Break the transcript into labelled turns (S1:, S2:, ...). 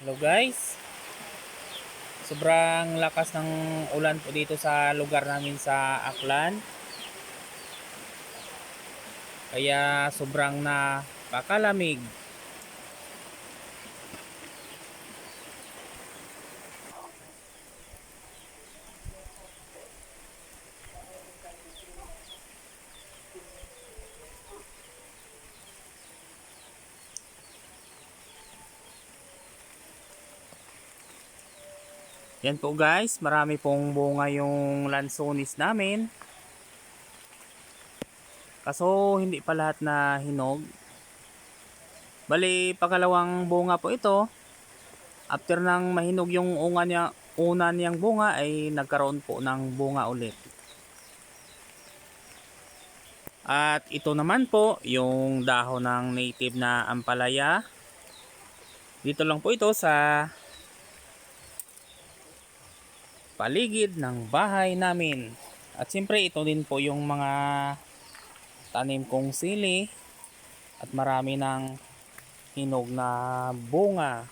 S1: Hello guys. Sobrang lakas ng ulan po dito sa lugar namin sa Aklan. Kaya sobrang napakalamig. Yan po guys, marami pong bunga yung lansonis namin. Kaso hindi pa lahat na hinog. Bali, pakalawang bunga po ito. After nang mahinog yung unga niya, una niyang bunga ay nagkaroon po ng bunga ulit. At ito naman po yung dahon ng native na ampalaya. Dito lang po ito sa paligid ng bahay namin. At siyempre ito din po yung mga tanim kong sili at marami ng hinog na bunga.